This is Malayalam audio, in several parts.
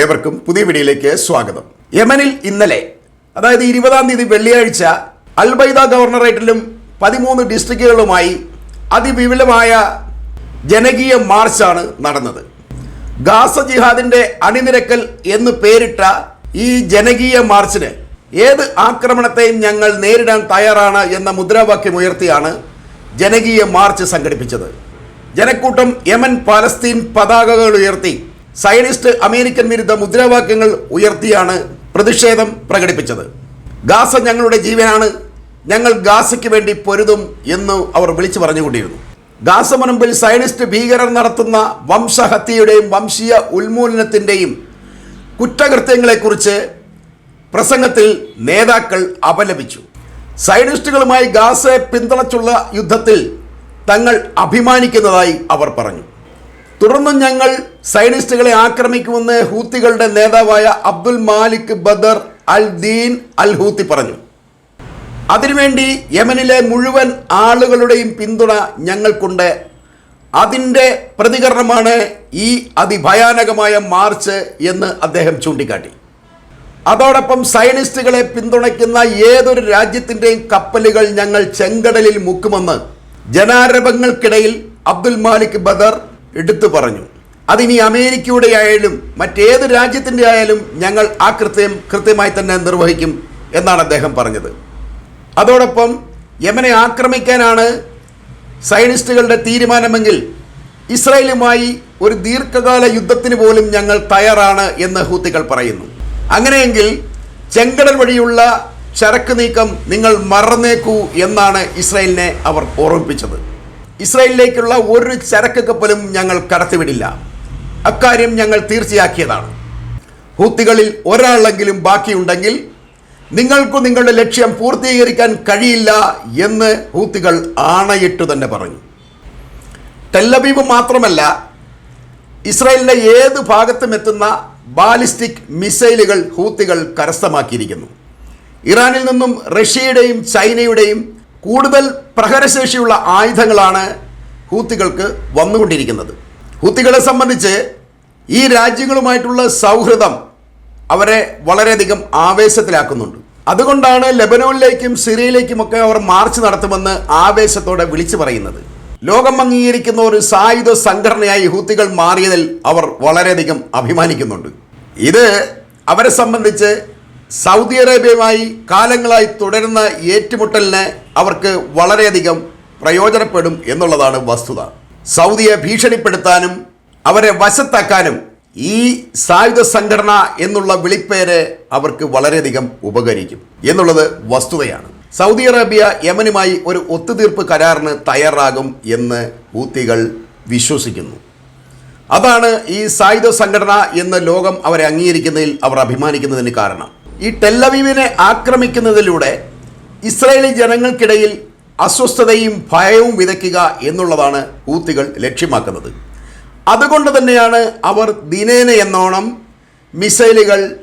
ഏവർക്കും പുതിയ വീഡിയോയിലേക്ക് സ്വാഗതം. യമനിൽ ഇന്നലെ അതായത് ഇരുപതാം തീയതി വെള്ളിയാഴ്ച അൽബൈദ ഗവർണറേറ്റിലും പതിമൂന്ന് ഡിസ്ട്രിക്റ്റുകളുമായി അതിവിപുലമായ ജനകീയ മാർച്ചാണ് നടന്നത്. ഗാസ ജിഹാദിന്റെ അണിനിരക്കൽ എന്ന് പേരിട്ട ഈ ജനകീയ മാർച്ചിന് ഏത് ആക്രമണത്തെയും ഞങ്ങൾ നേരിടാൻ തയ്യാറാണ് എന്ന മുദ്രാവാക്യം ഉയർത്തിയാണ് ജനകീയ മാർച്ച് സംഘടിപ്പിച്ചത്. ജനക്കൂട്ടം യമൻ പാലസ്തീൻ പതാകകൾ ഉയർത്തി സയനിസ്റ്റ് അമേരിക്കൻ വിരുദ്ധ മുദ്രാവാക്യങ്ങൾ ഉയർത്തിയാണ് പ്രതിഷേധം പ്രകടിപ്പിച്ചത്. ഗാസ ഞങ്ങളുടെ ജീവനാണ്. ഞങ്ങൾ ഗാസയ്ക്ക് വേണ്ടി പൊരുതും എന്ന് അവർ വിളിച്ചു പറഞ്ഞുകൊണ്ടിരുന്നു. ഗാസ മുൻപിൽ സയനിസ്റ്റ് ഭീകരർ നടത്തുന്ന വംശഹത്യയുടെയും വംശീയ ഉന്മൂലനത്തിന്റെയും കുറ്റകൃത്യങ്ങളെക്കുറിച്ച് പ്രസംഗത്തിൽ നേതാക്കൾ അപലപിച്ചു. സയനിസ്റ്റുകളുമായി ഗാസയെ പിന്തുണച്ചുള്ള യുദ്ധത്തിൽ തങ്ങൾ അഭിമാനിക്കുന്നതായി അവർ പറഞ്ഞു. തുടർന്നും ഞങ്ങൾ സൈനിസ്റ്റുകളെ ആക്രമിക്കുമെന്ന് ഹൂത്തികളുടെ നേതാവായ Abdul Malik Badr al Din al Houthi പറഞ്ഞു. അതിനുവേണ്ടി യമനിലെ മുഴുവൻ ആളുകളുടെയും പിന്തുണ ഞങ്ങൾക്കുണ്ട്. അതിന്റെ പ്രതികരണമാണ് ഈ അതിഭയാനകമായ മാർച്ച് എന്ന് അദ്ദേഹം ചൂണ്ടിക്കാട്ടി. അതോടൊപ്പം സയനിസ്റ്റുകളെ പിന്തുണയ്ക്കുന്ന ഏതൊരു രാജ്യത്തിന്റെയും കപ്പലുകൾ ഞങ്ങൾ ചെങ്കടലിൽ മുക്കുമെന്ന് ജനാരഭങ്ങൾക്കിടയിൽ അബ്ദുൽ മാലിക് ബദർ എടുത്തു പറഞ്ഞു. അതിനി അമേരിക്കയുടെ ആയാലും മറ്റേത് രാജ്യത്തിന്റെ ആയാലും ഞങ്ങൾ ആ കൃത്യം കൃത്യമായി തന്നെ നിർവഹിക്കും എന്നാണ് അദ്ദേഹം പറഞ്ഞത്. അതോടൊപ്പം യമനെ ആക്രമിക്കാനാണ് സയനിസ്റ്റുകളുടെ തീരുമാനമെങ്കിൽ ഇസ്രായേലുമായി ഒരു ദീർഘകാല യുദ്ധത്തിന് പോലും ഞങ്ങൾ തയ്യാറാണ് എന്ന് ഹൂത്തികൾ പറയുന്നു. അങ്ങനെയെങ്കിൽ ചെങ്കടൽ വഴിയുള്ള ചരക്ക് നീക്കം നിങ്ങൾ മറന്നേക്കൂ എന്നാണ് ഇസ്രായേലിനെ അവർ ഓർമ്മിപ്പിച്ചത്. ഇസ്രായേലിലേക്കുള്ള ഒരു ചരക്ക് കപ്പലും ഞങ്ങൾ കടത്തിവിടില്ല. അക്കാര്യം ഞങ്ങൾ തീർച്ചയാക്കിയതാണ്. ഹൂത്തികളിൽ ഒരാളെങ്കിലും ബാക്കിയുണ്ടെങ്കിൽ നിങ്ങൾക്ക് നിങ്ങളുടെ ലക്ഷ്യം പൂർത്തീകരിക്കാൻ കഴിയില്ല എന്ന് ഹൂത്തികൾ ആണയിട്ടു തന്നെ പറഞ്ഞു. ടെല്ലബീബ് മാത്രമല്ല ഇസ്രായേലിന്റെ ഏത് ഭാഗത്തും എത്തുന്ന ബാലിസ്റ്റിക് മിസൈലുകൾ ഹൂത്തികൾ കരസ്ഥമാക്കിയിരിക്കുന്നു. ഇറാനിൽ നിന്നും റഷ്യയുടെയും ചൈനയുടെയും കൂടുതൽ പ്രഹരശേഷിയുള്ള ആയുധങ്ങളാണ് ഹൂത്തികൾക്ക് വന്നുകൊണ്ടിരിക്കുന്നത്. ഹൂത്തികളെ സംബന്ധിച്ച് ഈ രാജ്യങ്ങളുമായിട്ടുള്ള സൗഹൃദം അവരെ വളരെയധികം ആവേശത്തിലാക്കുന്നുണ്ട്. അതുകൊണ്ടാണ് ലെബനോനിലേക്കും സിറിയയിലേക്കുമൊക്കെ അവർ മാർച്ച് നടത്തുമെന്ന് ആവേശത്തോടെ വിളിച്ചു പറയുന്നത്. ലോകം അംഗീകരിക്കുന്ന ഒരു സായുധ സംഘടനയായി ഹൂത്തികൾ മാറിയതിൽ അവർ വളരെയധികം അഭിമാനിക്കുന്നുണ്ട്. ഇത് അവരെ സംബന്ധിച്ച് സൗദി അറേബ്യയുമായി കാലങ്ങളായി തുടരുന്ന ഏറ്റുമുട്ടലിന് അവർക്ക് വളരെയധികം പ്രയോജനപ്പെടും എന്നുള്ളതാണ് വസ്തുത. സൗദിയെ ഭീഷണിപ്പെടുത്താനും അവരെ വശത്താക്കാനും ഈ സായുധ സംഘടന എന്നുള്ള വിളിപ്പേര് അവർക്ക് വളരെയധികം ഉപകരിക്കും എന്നുള്ളത് വസ്തുതയാണ്. സൗദി അറേബ്യ യമനുമായി ഒരു ഒത്തുതീർപ്പ് കരാറിന് തയ്യാറാകും എന്ന് ഹൂത്തികൾ വിശ്വസിക്കുന്നു. അതാണ് ഈ സായുധ സംഘടന എന്ന് ലോകം അവരെ അംഗീകരിക്കുന്നതിൽ അവർ അഭിമാനിക്കുന്നതിന് കാരണം. ഈ ടെല്ലവീവിനെ ആക്രമിക്കുന്നതിലൂടെ ഇസ്രായേലി ജനങ്ങൾക്കിടയിൽ അസ്വസ്ഥതയും ഭയവും വിതയ്ക്കുക എന്നുള്ളതാണ് ഹൂത്തികൾ ലക്ഷ്യമാക്കുന്നത്. അതുകൊണ്ട് തന്നെയാണ് അവർ ദിനേന എന്നോണം മിസൈലുകൾ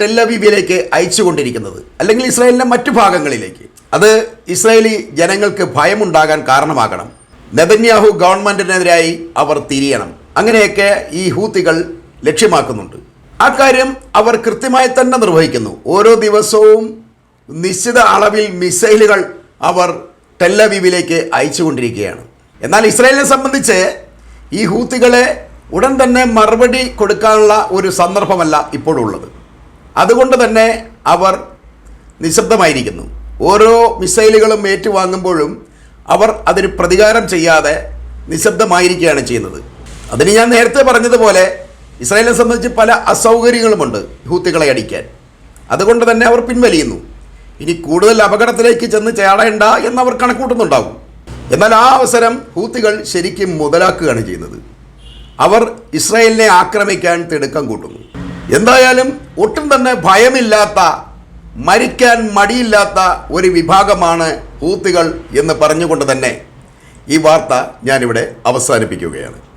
ടെല്ലവീവിലേക്ക് അയച്ചുകൊണ്ടിരിക്കുന്നത്. അല്ലെങ്കിൽ ഇസ്രായേലിന്റെ മറ്റു ഭാഗങ്ങളിലേക്ക്. അത് ഇസ്രായേലി ജനങ്ങൾക്ക് ഭയമുണ്ടാകാൻ കാരണമാകണം. നെതന്യാഹു ഗവൺമെന്റിനെതിരായി അവർ തിരിയണം. അങ്ങനെയൊക്കെ ഈ ഹൂത്തികൾ ലക്ഷ്യമാക്കുന്നുണ്ട്. ആ കാര്യം അവർ കൃത്യമായി തന്നെ നിർവഹിക്കുന്നു. ഓരോ ദിവസവും നിശ്ചിത അളവിൽ മിസൈലുകൾ അവർ ടെല്ലവീവിലേക്ക് അയച്ചുകൊണ്ടിരിക്കുകയാണ്. എന്നാൽ ഇസ്രായേലിനെ സംബന്ധിച്ച് ഈ ഹൂത്തികളെ ഉടൻ തന്നെ മറുപടി കൊടുക്കാനുള്ള ഒരു സന്ദർഭമല്ല ഇപ്പോഴുള്ളത് അതുകൊണ്ട് തന്നെ അവർ നിശബ്ദമായിരിക്കുന്നു. ഓരോ മിസൈലുകളും ഏറ്റുവാങ്ങുമ്പോഴും അവർ അതിന് പ്രതികാരം ചെയ്യാതെ നിശബ്ദമായിരിക്കുകയാണ് ചെയ്യുന്നത്. അതിന് ഞാൻ നേരത്തെ പറഞ്ഞതുപോലെ ഇസ്രായേലിനെ സംബന്ധിച്ച് പല അസൗകര്യങ്ങളുമുണ്ട് ഹൂത്തികളെ അടിക്കാൻ. അതുകൊണ്ട് തന്നെ അവർ പിൻവലിയുന്നു. ഇനി കൂടുതൽ അപകടത്തിലേക്ക് ചെന്ന് ചേടേണ്ട എന്ന് അവർ കണക്കൂട്ടുന്നുണ്ടാവും. എന്നാൽ ആ അവസരം ഹൂത്തികൾ ശരിക്കും മുതലാക്കുകയാണ് ചെയ്യുന്നത്. അവർ ഇസ്രായേലിനെ ആക്രമിക്കാൻ തിടുക്കം കൂട്ടുന്നു. എന്തായാലും ഒട്ടും തന്നെ ഭയമില്ലാത്ത മരിക്കാൻ മടിയില്ലാത്ത ഒരു വിഭാഗമാണ് ഹൂത്തികൾ എന്ന് പറഞ്ഞുകൊണ്ട് തന്നെ ഈ വാർത്ത ഞാനിവിടെ അവസാനിപ്പിക്കുകയാണ്.